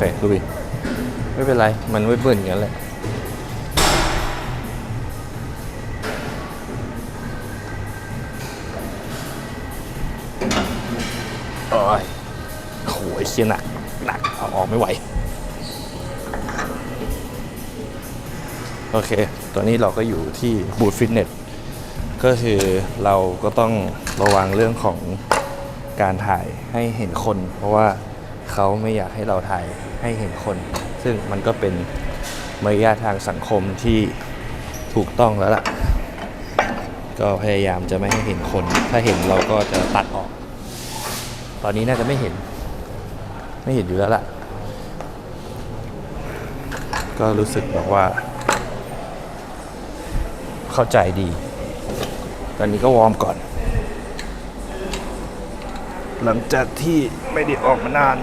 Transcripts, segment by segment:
เคลุยไม่เป็นไร มันไม่เบื่ออย่างนั้นแหละโอ้ยโหยเชียหนัก หนัก เอาออกไม่ไหว โอเค ตอนนี้เราก็อยู่ที่บูธฟิตเนส ก็คือเราก็ต้องระวังเรื่องของการถ่ายให้เห็นคน เพราะว่า เขาไม่อยากให้เราถ่ายให้เห็นคน ซึ่งมันก็เป็นมารยาททางสังคมที่ถูกต้องแล้วล่ะ ก็พยายามจะไม่ให้เห็นคน ถ้าเห็นเราก็จะตัดออก ตอนนี้น่าจะไม่เห็น ไม่เห็นอยู่แล้วล่ะ ก็รู้สึกแบบว่า เข้าใจดี ตอนนี้ก็วอร์มก่อน หลังจากที่ไม่ได้ออกมานาน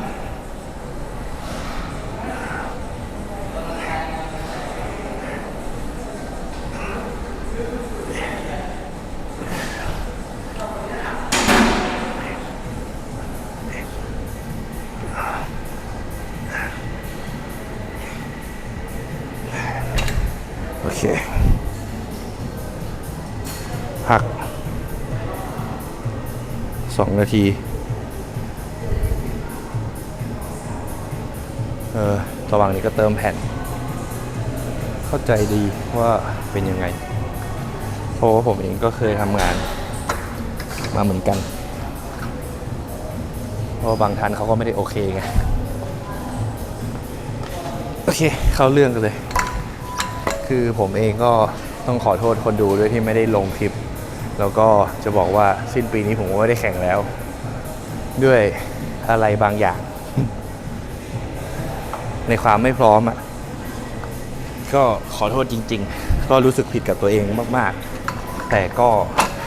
โอเค พักสองนาที ระหว่างนี้ก็เติมแผ่น เข้าใจดีว่าเป็นยังไง เพราะว่าผมเองก็เคยทำงานมาเหมือนกัน เพราะบางท่านเขาก็ไม่ได้โอเคไง โอเค เข้าเรื่องกันเลย คือผมเองก็ต้องขอโทษคนดูด้วยที่ไม่ได้ลงคลิป แล้วก็จะบอกว่าสิ้นปีนี้ผมก็ไม่ได้แข่งแล้ว ด้วยอะไรบางอย่าง ในความไม่พร้อมอะก็ขอโทษจริง ๆ ก็รู้สึกผิดกับตัวเองมาก ๆ แต่ก็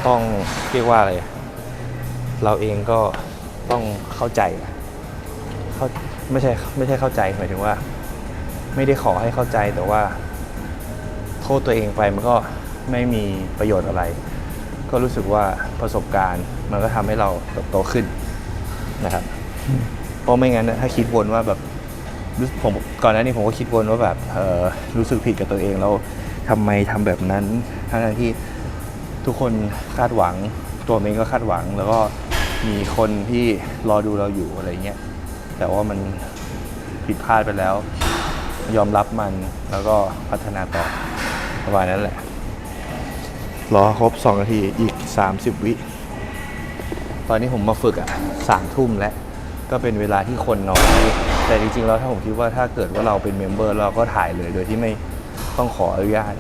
ต้องเรียกว่าอะไร เราเองก็ต้องเข้าใจเขาไม่ใช่ไม่ใช่เข้าใจหมายถึงว่า ไม่ได้ขอให้เข้าใจแต่ว่า โทษตัวเองไปมันก็ไม่มีประโยชน์อะไร ก็รู้สึกว่าประสบการณ์มันก็ทำให้เราเติบโตขึ้นนะครับ เพราะไม่งั้นถ้าคิดวนว่าแบบ ผมก่อนหน้านี้ผมก็คิดวนว่าแบบเออรู้สึกผิดกับตัวเองแล้วทำไมทำแบบนั้นทั้งๆที่ทุกคนคาดหวัง ตัวผมเองก็คาดหวัง แล้วก็มีคนที่รอดูเราอยู่อะไรเงี้ยแต่ว่ามันผิดพลาดไปแล้ว ยอมรับมันแล้วก็พัฒนาต่อประมาณนั้นแหละ รอครบ 2 นาทีอีก 30 วิ ตอนนี้ผมมาฝึกอะสามทุ่มแล้ว ก็เป็นเวลาที่คนน้อย แต่จริงๆแล้วถ้าผมคิดว่าถ้าเกิดว่าเราเป็นเมมเบอร์เราก็ถ่ายเลยโดยที่ไม่ต้องขออนุญาต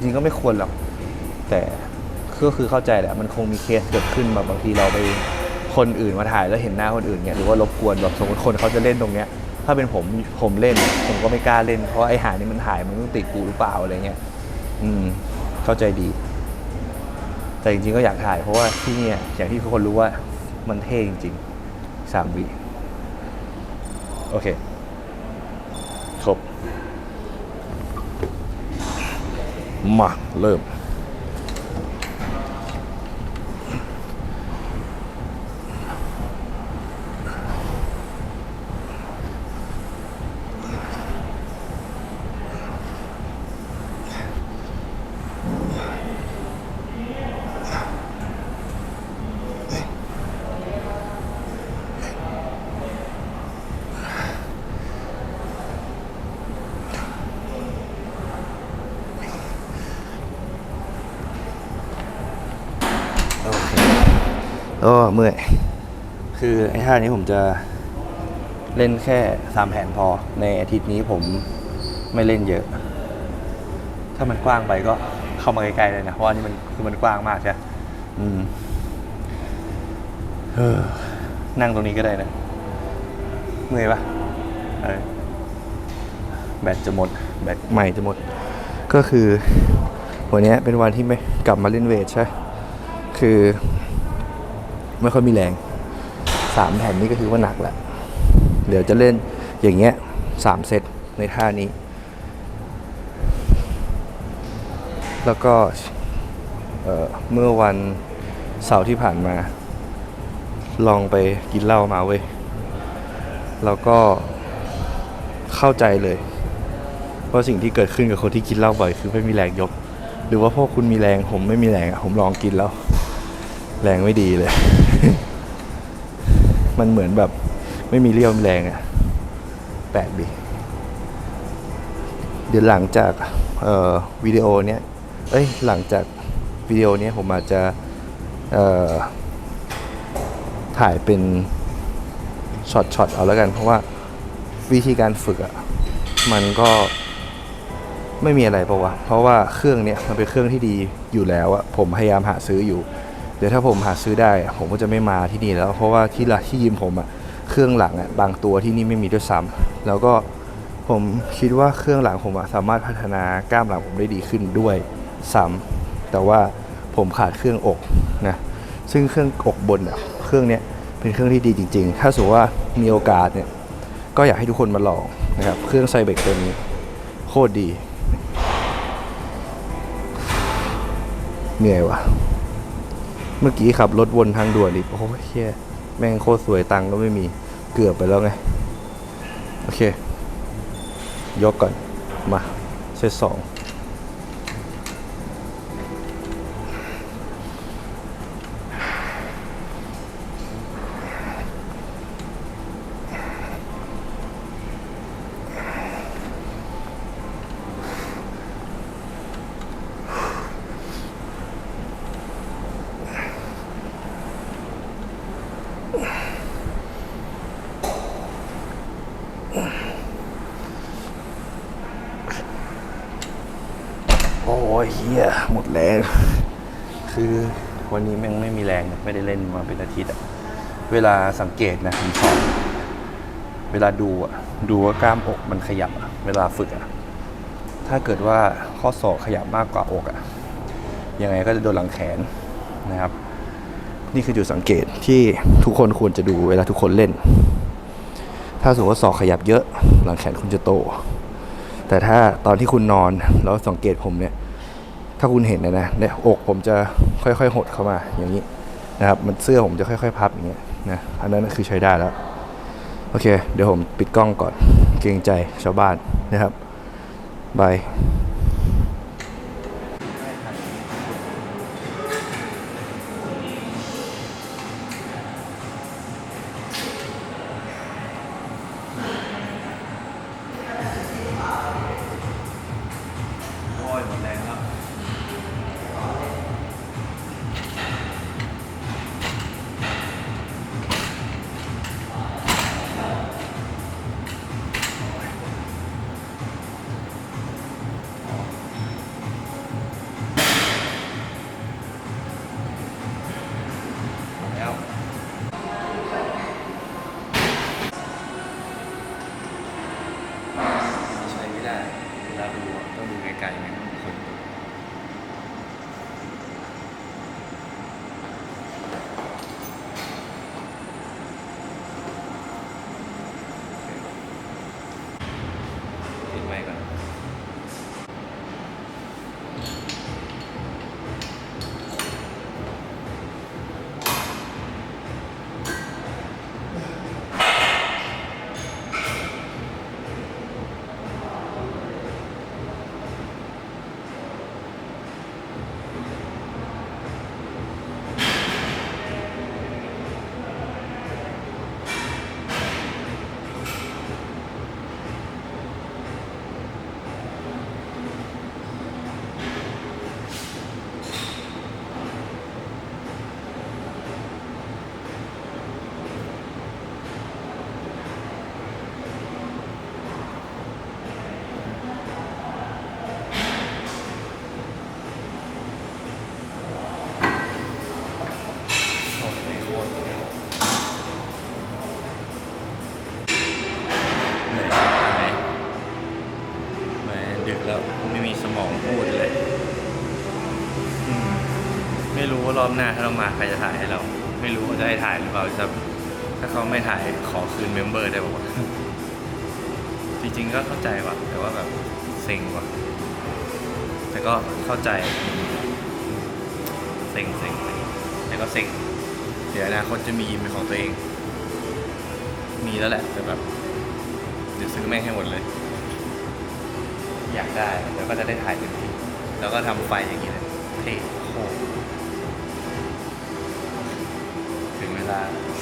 จริงก็ไม่ควรหรอกแต่ก็คือเข้าใจแหละมันคงมีเคสเกิดขึ้นแบบบางทีเราไปคนอื่นมาถ่ายแล้วเห็นหน้าคนอื่นเนี่ยหรือว่ารบกวนแบบสมมติคนเขาจะเล่นตรงเนี้ยถ้าเป็นผมผมเล่น ผมก็ไม่กล้าเล่นเพราะไอ้หานี่มันถ่ายมันต้องติดกูหรือเปล่าอะไรเงี้ยอืมเข้าใจดี แต่จริงๆก็อยากถ่ายเพราะว่าที่เนี่ยอย่างที่ทุกคนรู้ว่ามันเท่จริงๆสามวิ โอเค ครบ มา เริ่ม อ้เมื่อย คือไอ้ท่านี้ผมจะเล่นแค่สามแผ่นพอ ในอาทิตย์นี้ผมไม่เล่นเยอะ ถ้ามันกว้างไปก็เข้ามาใกล้ๆเลยนะ เพราะว่านี่มันคือมันกว้างมากใช่ไหมอืมเออนั่งตรงนี้ก็ได้นะเมื่อยปะเออแบตจะหมด แบตใหม่จะหมด ก็คือ วันเนี้ยเป็นวันที่ไม่กลับมาเล่นเวทใช่ คือ ไม่ค่อยมีแรงสามแผ่นนี้ก็คือว่าหนักแหละเดี๋ยวจะเล่นอย่างเงี้ยสามเซตในท่านี้ แล้วก็เเมื่อวันเสาร์ที่ผ่านมา ลองไปกินเหล้ามาเว้ย แล้วก็เข้าใจเลยว่าสิ่งที่เกิดขึ้นกับคนที่กินเหล้าบ่อยคือไม่มีแรงยก หรือว่าพวกคุณมีแรงผมไม่มีแรงผมลองกินแล้ว แรงไม่ดีเลย มันเหมือนแบบไม่มีเรี่ยวแรงอะแปลกดี เดี๋ยวหลังจากเอ่อวิดีโอเนี้ย เอ้ย หลังจากวิดีโอเนี้ยผมอาจจะเอ่อถ่ายเป็นช็อตๆเอาแล้วกัน เพราะว่าวิธีการฝึกอะมันก็ไม่มีอะไรปะวะ เพราะว่าเครื่องเนี้ยมันเป็นเครื่องที่ดีอยู่แล้วอะผมพยายามหาซื้ออยู่ เดี๋ยวถ้าผมหาซื้อได้ผมก็จะไม่มาที่นี่แล้ว เพราะว่าที่ละที่ยิมผมอะเครื่องหลังอะบางตัวที่นี่ไม่มีด้วยซ้ำแล้วก็ผมคิดว่าเครื่องหลังผมอะสามารถพัฒนากล้ามหลังผมได้ดีขึ้นด้วยซ้ำแต่ว่าผมขาดเครื่องอกนะซึ่งเครื่องอกบนอะเครื่องเนี้ยเป็นเครื่องที่ดีจริง ๆ ถ้าสมมติว่ามีโอกาสเนี่ยก็อยากให้ทุกคนมาลองนะครับเครื่องไซเบกตัวนี้โคตรดีเหนื่อยวะ เมื่อกี้ขับรถวนทางด่วนอีกโอ้ยเฮียแม่งโคตรสวยตังค์ก็ไม่มีเกือบไปแล้วไง โอเค ยกก่อน มาเซตสอง ยเฮียหมดแรงคือวันนี้แม่งไม่มีแรงไม่ได้เล่นมาเป็นอาทิตย์อะเวลาสังเกตนะผมชอบเวลาดูอะดูว่ากล้ามอกมันขยับอะเวลาฝึกอะถ้าเกิดว่าข้อศอกขยับมากกว่าอกอะยังไงก็จะโดนหลังแขนนะครับ นี่คือจุดสังเกตที่ทุกคนควรจะดูเวลาทุกคนเล่น ถ้าสมมติว่าศอกขยับเยอะหลังแขนคุณจะโต แต่ถ้าตอนที่คุณนอนแล้วสังเกตผมเนี่ย ถ้าคุณเห็นนะนะเนี่ยอกผมจะค่อยๆหดเข้ามาอย่างนี้นะครับ มันเสื้อผมจะค่อย ๆ พับอย่างเงี้ยนะอันนั้นคือใช้ได้แล้วโอเค เดี๋ยวผมปิดกล้องก่อนเกรงใจชาวบ้านนะครับบาย อบหน้าถ้าเรามาใครจะถ่ายให้เรา ไม่รู้ว่าจะให้ถ่ายหรือเปล่าจะถ้าเขาไม่ถ่ายขอคืนเมมเบอร์ได้ป่าวะจริงๆก็เข้าใจว่ะแต่ว่าแบบเซ็งว่ะแต่ก็เข้าใจเซ็งเซ็งเซ็งแต่ก็เซ็งเดี๋ยวอนาคตจะมียิมเป็นของตัวเอง มีแล้วแหละแต่แบบเดี๋ยวซื้อแม่งให้หมดเลย อยากได้แล้วก็จะได้ถ่ายเต็มที่แล้วก็ทำไฟอย่างนี้เลยเท่ โ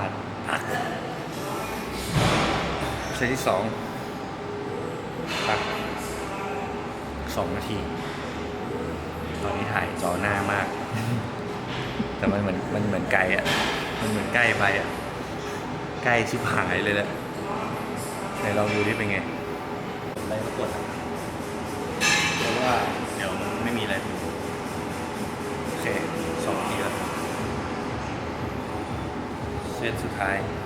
าดเซตที่สองตักสองนาที ตอนนี้ถ่ายจอหน้ามาก แต่มันเหมือนมันเหมือนไกลอะ มันเหมือนใกล้ไปอะ ใกล้ชิบหายเลยแหละไหนลองดูดิเป็นไงอะไรก็กดเพราะว่าเดี๋ยวมันไม่มีอะไรดูโเส้น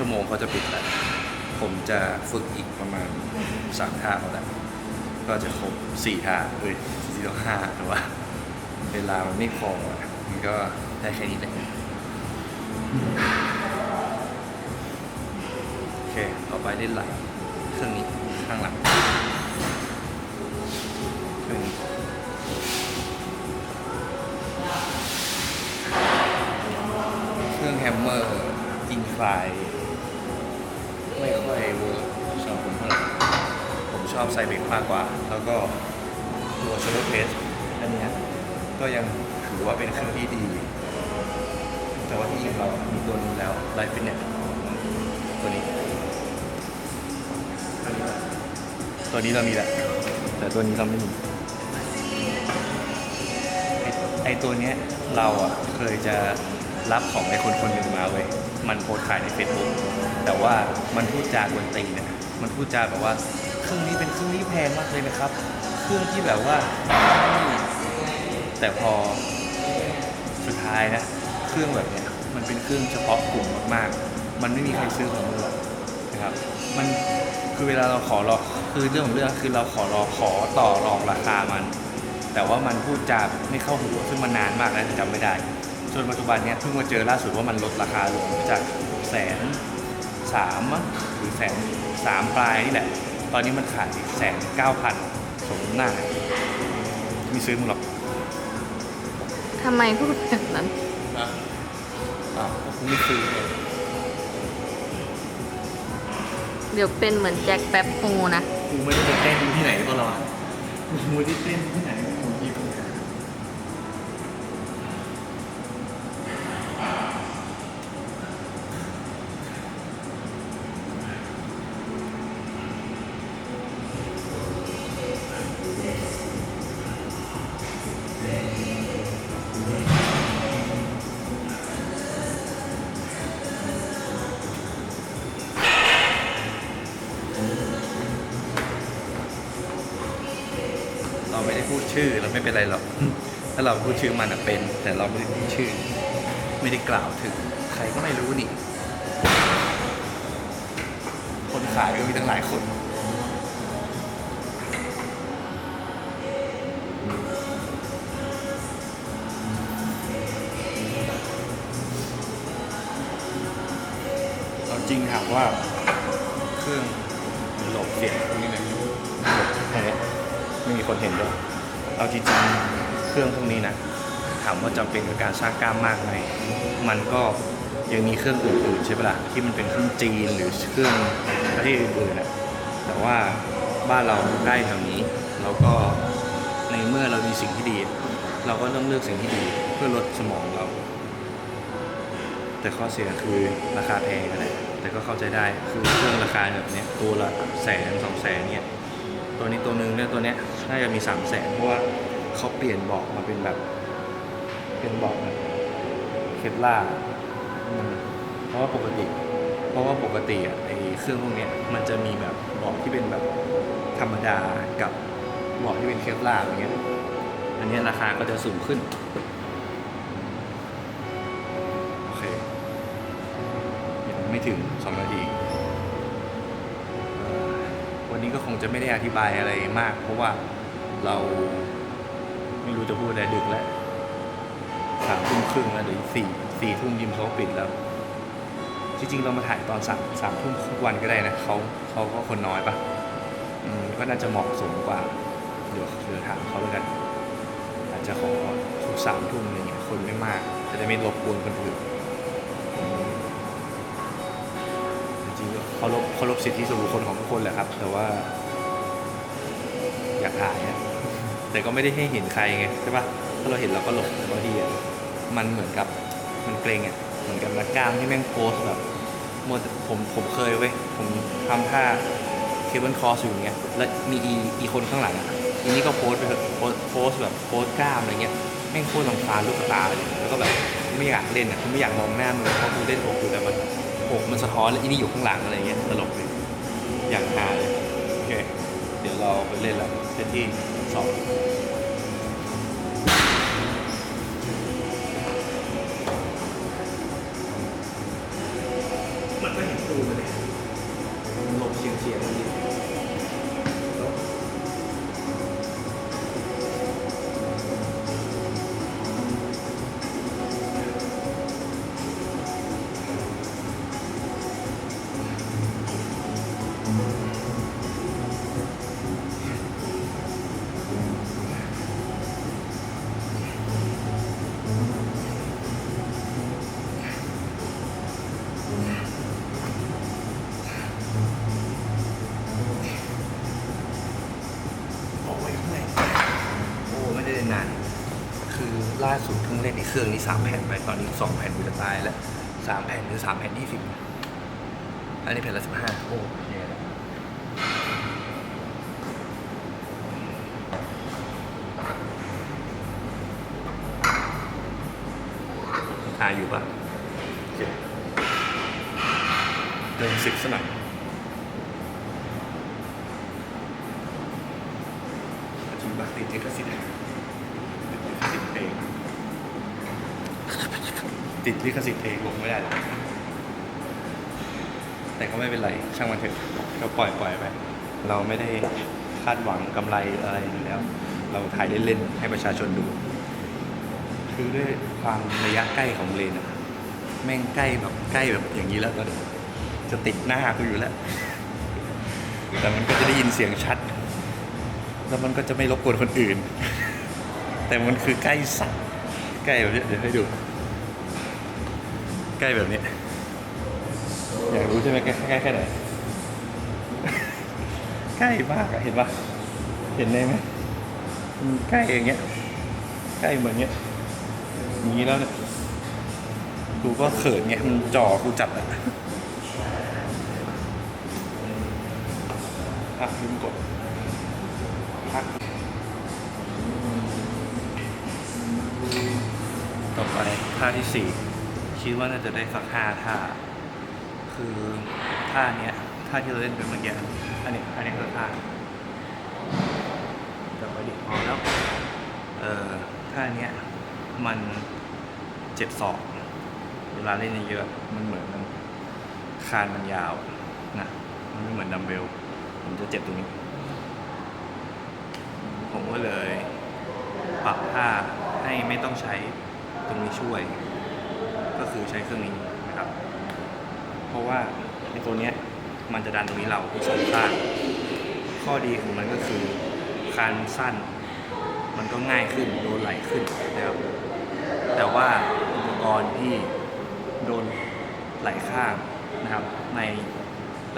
ชั่วโมงเขาจะปิดแล้ว ผมจะฝึกอีกประมาณสามท่าเขาแหละก็จะครบสี่ท่าเอ้ยสี่ต้องห้าแต่ว่า เวลามันไม่พออะมันก็ได้แค่นี้แหละโอเคต่อไปเล่นไหลเครื่องนี้ข้างหลังเครื่องนี้เครื่องแฮมเมอร์อินฟลาย ไม่ค่อยเวิร์กสำหรับผมเท่าไหร่ผมชอบไซเบกมากกว่า แล้วก็ตัวช o ร์เพสอันเนี้ยก็ยังถือว่าเป็นเครื่องที่ดี แต่ว่าที่ยิมเรามีตัวนึงแล้วไลฟ์ฟิตเนสตัวนี้ ตัวนี้เรามีแหละแต่ตัวนี้เราไม่มีไอ้ไอตัวเนี้ยเราอะเคยจะรับของไอคนคนหนึ่งมาเว้ย มันโพสต์ขายใน Facebook แต่ว่ามันพูดจากวนตีนเนี่ยมันพูดจาแบบว่าเครื่องนี้เป็นเครื่องที่แพงมากเลยนะครับ เครื่องที่แบบว่า แต่พอสุดท้ายนะเครื่องแบบเนี้ยมันเป็นเครื่องเฉพาะกลุ่มมากๆ มันไม่มีใครซื้อของมันหรอกนะครับ มันคือเวลาเราขอรอคือเรื่องของเรื่องคือเราขอรอขอต่อรองราคามัน แต่ว่ามันพูดจาไม่เข้าหูซึ่งมันนานมากแล้วจำไม่ได้ จนปัจจุบันเนี้ยเพิ่งมาเจอล่าสุดว่ามันลดราคาลงจากแสนสามมั้งหรือแสนสามปลายนี่แหละ ตอนนี้มันขายแสนเก้าพันสมหน้าไม่ซื้อมึงหรอกทำไมพูดแบบนั้นนะอ้าวก็กูไม่ซื้อไงเดี๋ยวเป็นเหมือนแจ็คแป๊บโฮนะ กูไม่ได้ไปเต้นที่ไหนก็รอกูไม่ได้เต้นที่ไหน ชื่อเราไม่เป็นไรหรอกถ้าเราพูดชื่อมันเป็น แต่เราไม่ได้พูดชื่อ ไม่ได้กล่าวถึง ใครก็ไม่รู้นี่ คนขายก็มีตั้งหลายคนเอาจริงถามว่าเครื่องหลบเสียงพวกนี้ไหมหลบแค่นี้ไม่มีคนเห็นด้วย เอาจริงๆเครื่องพวกนี้นะถามว่าจำเป็นกับการสร้างกล้ามมากไหมมันก็ยังมีเครื่องอื่นๆใช่ปะล่ะที่มันเป็นเครื่องจีนหรือเครื่องประเทศอื่นๆนะแต่ว่าบ้านเราใกล้แถวนี้แล้วก็ในเมื่อเรามีสิ่งที่ดี เราก็ต้องเลือกสิ่งที่ดีเพื่อลดสมองเรา แต่ข้อเสียคือราคาแพงอะไรแต่ก็เข้าใจได้คือเครื่องราคาแบบนี้ตัวละแสนสองแสนเนี่ย ตัวนี้ตัวหนึ่งเนี่ยตัวเนี้ยน่าจะมีสามแสนเพราะว่าเขาเปลี่ยนเบอกมาเป็นแบบ เป็นเบอกแบบเคปล่าเพราะว่าปกติ เพราะว่าปกติอะไอเครื่องพวกเนี้ยมันจะมีแบบเบอกที่เป็นแบบธรรมดากับเบอกที่เป็นเคปล่าอย่างเงี้ยอันนี้ราคาก็จะสูงขึ้นโอเคยังไม่ถึงสองนาที วันนี้ก็คงจะไม่ได้อธิบายอะไรมาก เพราะว่าเราไม่รู้จะพูดอะไรดึกแล้วสามทุ่มครึ่งแล้วเดี๋ยวอีกสี่สี่ทุ่มยิมเขาปิดแล้ว จริงๆ เรามาถ่ายตอนสามสามทุ่มทุกวันก็ได้นะเขาเขาก็คนน้อยปะอืมก็น่าจะเหมาะสมกว่า เดี๋ยวเดี๋ยวถามเขาแล้วกัน อาจจะขอทุกสามทุ่มอะไรเงี้ยคนไม่มาก จะได้ไม่รบกวนคนอื่น เคารพเคารพสิทธิส่วนบุคคลของทุกคนแหละครับ แต่ว่า อยากถ่ายอะแต่ก็ไม่ได้ให้เห็นใครไงใช่ปะถ้าเราเห็นเราก็หลบบางทีอะมันเหมือนกับมันเกรงอะเหมือนกับนักกล้ามที่แม่งโพสแบบมัวแต่ผมผมเคยเว้ยผมทำท่าเคเบิลคอสอยู่อย่างเงี้ยแล้วมีอีอีคนข้างหลังอะอีนี่ก็โพสไปเถอะโพสโพสแบบโพสกล้ามอะไรเงี้ยแม่งโคตรลำคาญลูกตาเลยแล้วก็แบบไม่อยากเล่นอะไม่อยากมองหน้ามันเพราะกูเล่นอกอยู่แต่มัน อกมันสะท้อนแล้วอีนี่อยู่ข้างหลังอะไรเงี้ยตลกเลยอย่างฮาเลยโอเคเดี๋ยวเราไปเล่นแล้วเซตที่สอง อ้ไม่ได้เล่นนาน คือล่าสุดเพิ่งเล่นในเครื่องนี้สามแผ่นไปตอนนี้สองแผ่นกูจะตายแล้วสามแผ่นหรือสามแผ่นยี่สิบอันนี้แผ่นละสิบห้าโอ้แย่แล้วถ่ายอยู่ปะเดินสิบสน่อย สิทธิ์เพลงลงไม่ได้หรอกแต่ก็ไม่เป็นไรช่างมันเถอะก็ปล่อยปล่อยไปเราไม่ได้คาดหวังกำไรอะไรอยู่แล้ว เราถ่ายเล่นๆให้ประชาชนดู คือด้วยความระยะใกล้ของเลนอะแม่งใกล้แบบใกล้แบบอย่างนี้แล้วก็จะติดหน้ากูอยู่แล้ว แต่มันก็จะได้ยินเสียงชัด แล้วมันก็จะไม่รบกวนคนอื่น แต่มันคือใกล้สัตว์ใกล้แบบนี้เดี๋ยวให้ดู ใกล้แบบนี้ อยากรู้ใช่ไหมใกล้ใกล้แค่ไหน ใกล้มากอะเห็นปะเห็นได้ไหมใกล้อย่างเงี้ย ใกล้เหมือนเงี้ยอย่างนี้แล้วเนี่ยกูก็เขินไงมันจ่อกูจับอะอะลืมกดพักต่อไปท่าที่สี่ คิดว่าน่าจะได้สักห้าท่า คือท่าเนี้ยท่าที่เราเล่นไปเมื่อกี้อันนี้อันนี้คือท่าจับไปดิพอแล้วเออท่าเนี้ยมันเจ็บศอก เวลาเล่นเยอะมันเหมือนมันคานมันยาวนะมันไม่เหมือนดัมเบลผมจะเจ็บตรงนี้ ผมก็เลย ปรับท่าให้ไม่ต้องใช้ตรงนี้ช่วย คือใช้เครื่องนี้นะครับ เพราะว่าไอ้ตัวเนี้ยมันจะดันตรงนี้เราสองข้างข้อดีของมันก็คือคานสั้น มันก็ง่ายขึ้นโดนไหลขึ้นนะครับแต่ว่าอุปกรณ์ที่โดนไหลข้างนะครับ ใน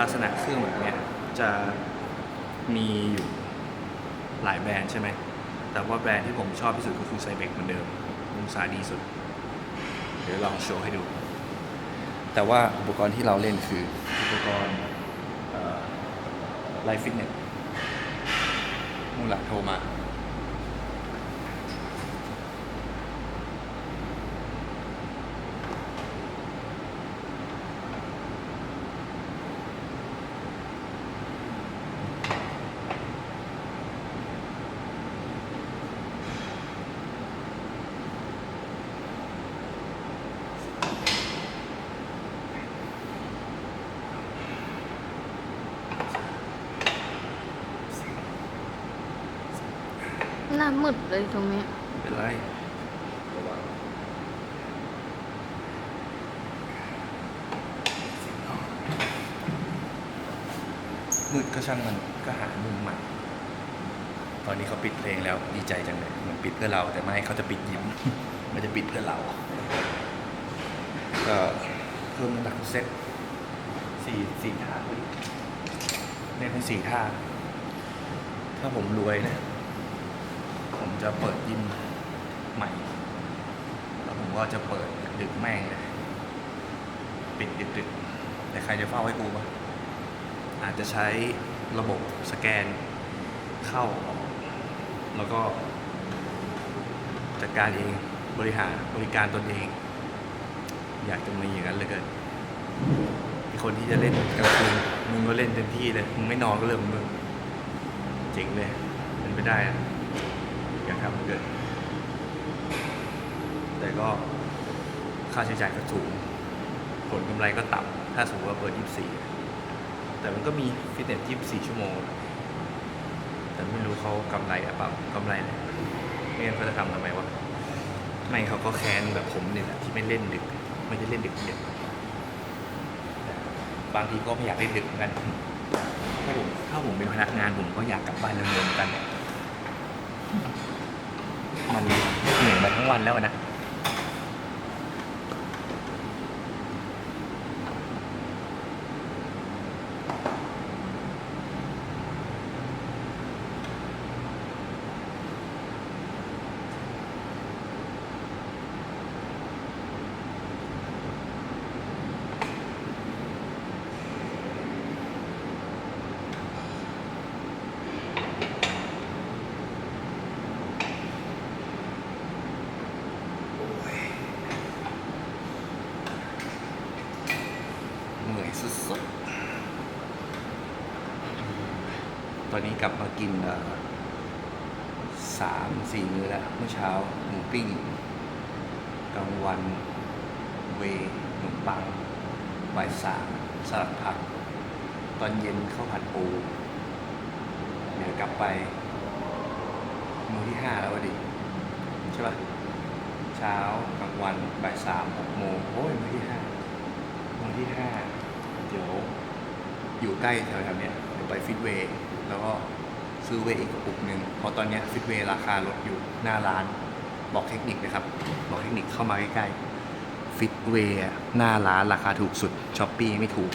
ลักษณะเครื่องแบบนี้จะมีอยู่หลายแบรนด์ใช่ไหมแต่ว่าแบรนด์ที่ผมชอบที่สุดก็คือไซเบกเหมือนเดิมองศาดีสุด ดี๋ยวลองโชว์ให้ดู แต่ว่าอุปกรณ์ที่เราเล่นคือ อุปกรณ์ไลฟ์ฟิตเนสมูหลาโทรมา มืดเลยตรงนี้ไม่เป็นไรมืดก็ช่างมันก็หามุมใหม่ ตอนนี้เขาปิดเพลงแล้วดีใจจังเลยเหมือนปิดเพื่อเรา แต่ไม่เขาจะปิดยิ้มมันจะปิดเพื่อเรา ก็เพิ่มน้ำหนักเซตสี่สี่ท่าพอดีเล่นทั้งสี่ท่า ถ้าผมรวยนะผม จะเปิดยิมใหม่ แล้วผมก็จะเปิดดึกแม่งเลยปิดดึกๆแต่ใครจะเฝ้าให้กูปะอาจจะใช้ระบบสแกนเข้าออกแล้วก็จัดการเองบริหารบริการตนเอง อยากจะมีอย่างนั้นเลยเกินไอคนที่จะเล่นกลางคืนมึงก็เล่นเต็มที่เลยมึงไม่นอนก็เรื่องมึงเจ๋งเลยเป็นไปได้ อะอยากทำมันเกิดแต่ก็ค่าใช้จ่ายก็สูง ผลกำไรก็ต่ำถ้าสมมติว่าเปิด 24 แต่มันก็มีฟิตเนส 24 ชั่วโมง แต่ไม่รู้เขากำไรหรือเปล่ากำไรเลยไม่งั้นเขาจะทำทำไมวะ ไม่เขาก็แค้นแบบผมเนี่ยแหละที่ไม่เล่นดึก ไม่ได้เล่นดึกเด็กบางทีก็ไม่อยากเล่นดึกเหมือนกัน ถ้าผมถ้าผมเป็นพนักงานผมก็อยากกลับบ้านเร็วๆเหมือนกัน มันเหนื่อยมาทั้งวันแล้วนะ อนนี้กลับมากินสามสี่มื้อแล้วเมื่อเช้าหมูปิ้งกลางวันเวขนมปังบ่ายสามสลัดผัก ตอนเย็นข้าวผัดปู เดี๋ยวกลับไปมื้อที่ห้าแล้ววะดิใช่ปะเช้ากลางวันบ่ายสามหกโมงโอ้ยมื้อที่ห้าวันที่ห้าเดี๋ยวอยู่ใกล้แถวๆเนี้ยเดี๋ยวไปฟิตเวย์ แล้วก็ซื้อเวอีกกระปุกหนึ่งเพราะตอนนี้ฟิตเวราคาลดอยู่หน้าร้าน บอกเทคนิคนะครับ บอกเทคนิคเข้ามาใกล้ๆฟิตเวหน้าร้านราคาถูกสุดช้อปปี้ไม่ถูก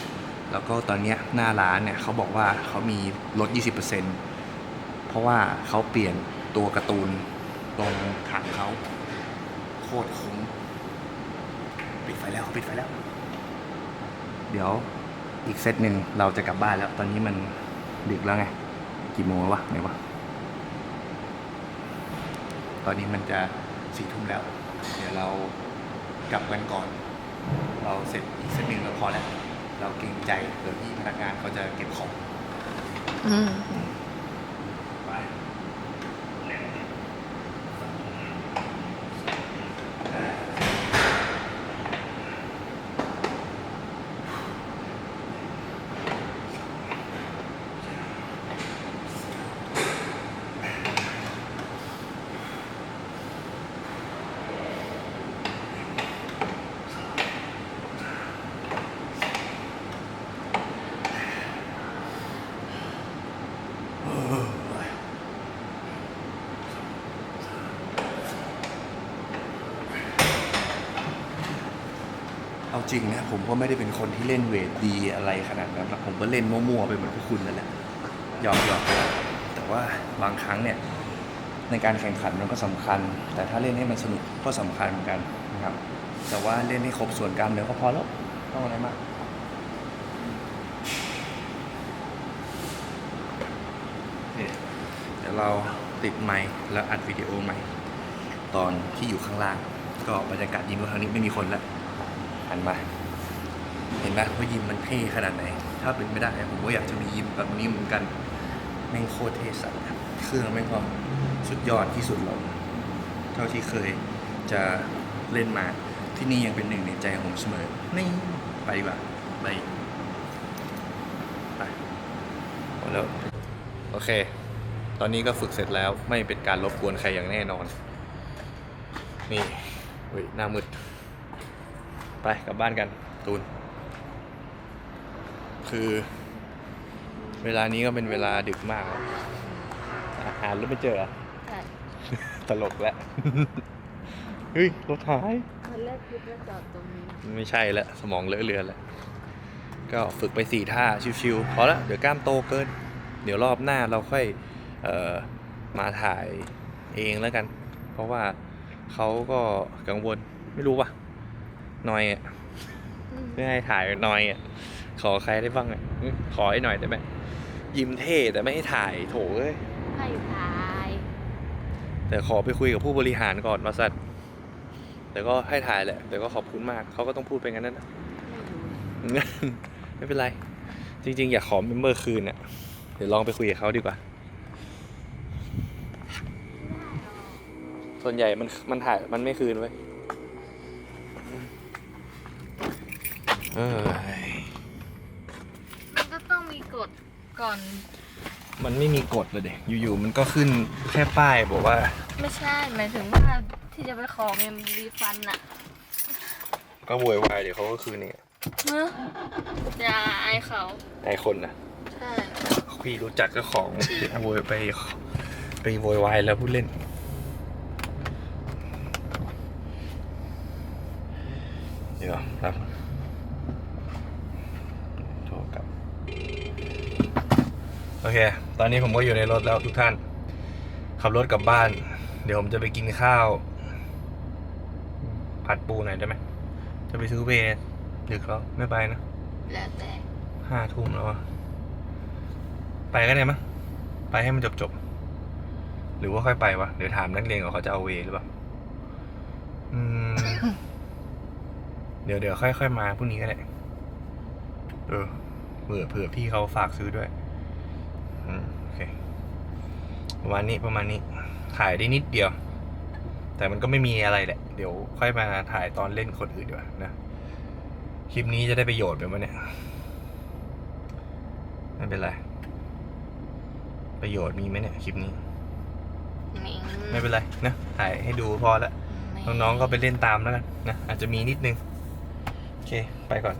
แล้วก็ตอนนี้หน้าร้านเนี่ยเขาบอกว่าเขามีลด 20%เพราะว่าเขาเปลี่ยนตัวการ์ตูนลงถังเขาโคตรคุ้มปิดไฟแล้วปิดไฟแล้ว เดี๋ยวอีกเซตหนึ่งเราจะกลับบ้านแล้ว ตอนนี้มันดึกแล้วไง กี่โมงวะไหนวะ ตอนนี้มันจะสี่ทุ่มแล้ว เดี๋ยวเรากลับกันก่อน เราเสร็จอีกสักหนึ่งเราพอแล้ว เราเกรงใจเดี๋ยวที่พนักงานเขาจะเก็บของ อืม เอาจริงนะผมก็ไม่ได้เป็นคนที่เล่นเวทดีอะไรขนาดนั้นหรอกผมก็เล่นมั่วๆไปเหมือนพวกคุณนั่นแหละหยอกหยอกๆแต่ว่าบางครั้งเนี่ยในการแข่งขันมันก็สำคัญ แต่ถ้าเล่นให้มันสนุกก็สำคัญเหมือนกันนะครับ แต่ว่าเล่นให้ครบส่วนกล้ามเนื้อก็พอแล้วต้องอะไรมากเดี๋ยวเราติดไมค์แล้วอัดวิดีโอใหม่ ตอนที่อยู่ข้างล่าง ก็บรรยากาศยิมว่าครั้งนี้ไม่มีคนแล้ว หันมา เห็นไหมว่ายิมมันเท่ขนาดไหน ถ้าเป็นไม่ได้ผมก็อยากจะมียิมแบบนี้เหมือนกันแม่งโคตรเท่สัสอะเครื่องแม่งก็สุดยอดที่สุดแล้วเท่าที่เคยจะเล่นมาที่นี่ยังเป็นหนึ่งในใจของผมเสมอนี่ไปดีกว่าไปไปหมดแล้วโอเค ตอนนี้ก็ฝึกเสร็จแล้วไม่เป็นการรบกวนใครอย่างแน่นอน นี่เฮ้ยหน้ามืด ไปกลับบ้านกัน ตูน คือ เวลานี้ก็เป็นเวลาดึกมากแล้วอาหารแล้วไม่เจอเหรอใช่ตลกแล้ว เฮ้ย รถหาย ตอนแรกคิดว่าจอดตรงนี้ ไม่ใช่แล้วสมองเลอะเลือนแล้ว ก็ฝึกไปสี่ท่าชิวๆพอละเดี๋ยวกล้ามโตเกิน เดี๋ยวรอบหน้าเราค่อยเอ่อมาถ่ายเองแล้วกัน เพราะว่าเขาก็กังวลไม่รู้ป่ะ นอยอะไม่ให้ถ่ายนอยอะขอใครได้บ้างอะอื้อขอให้หน่อยได้ไหมยิ้มเท่แต่ไม่ให้ถ่ายโถเอ้ยให้ถ่ายแต่ขอไปคุยกับผู้บริหารก่อนมาสัตว์แต่ก็ให้ถ่ายแหละแต่ก็ขอบคุณมากเขาก็ต้องพูดไปงั้นนั่นนะไม่รู้ไม่เป็นไร จริง ๆ อยากขอเมมเบอร์คืนน่ะเดี๋ยวลองไปคุยกับเขาดีกว่าส่วนใหญ่มันมันถ่ายมันไม่คืนไว้ เอ้ยมันก็ต้องมีกฎก่อน มันไม่มีกฎเลยเด็อยู่ๆมันก็ขึ้นแค่ป้ายบอกว่า ไม่ใช่หมายถึงว่าที่จะไปขอเมมรีฟันอะก็โวยวายเดี๋ยวเขาก็คืนเนี่ยเฮ้ยอย่าอายเขาไอคนนะใช่พี่รู้จักเจ้าของโวยไปไปโวยวายแล้วพูดเล่น เดี๋ยวครับโทรกลับ โอเค ตอนนี้ผมก็อยู่ในรถแล้วทุกท่าน ขับรถกลับบ้าน เดี๋ยวผมจะไปกินข้าว ผัดปูหน่อยได้ไหม จะไปซื้อเบสดึกแล้วไม่ไปนะ แล้วแต่ห้าทุ่มแล้วอะไปก็ได้มั้งไปให้มันจบจบๆหรือว่าค่อยไปวะ เดี๋ยวถามนักเรียนก่อนเขาจะเอาเวหรือเปล่า อืม เดี๋ยวเดี๋ยวค่อยๆมาพรุ่งนี้ก็ได้ เออเผื่อเผื่อพี่เขาฝากซื้อด้วย อืมโอเค ประมาณนี้ประมาณนี้ถ่ายได้นิดเดียว แต่มันก็ไม่มีอะไรแหละ เดี๋ยวค่อยมาถ่ายตอนเล่นคนอื่นดีกว่านะ คลิปนี้จะได้ประโยชน์ไหมวะเนี่ย ไม่เป็นไร ประโยชน์มีไหมเนี่ยคลิปนี้ ไม่ไม่เป็นไรนะ ถ่ายให้ดูพอละน้องๆก็ไปเล่นตามแล้วกันนะ อาจจะมีนิดนึง โอเค ไปก่อน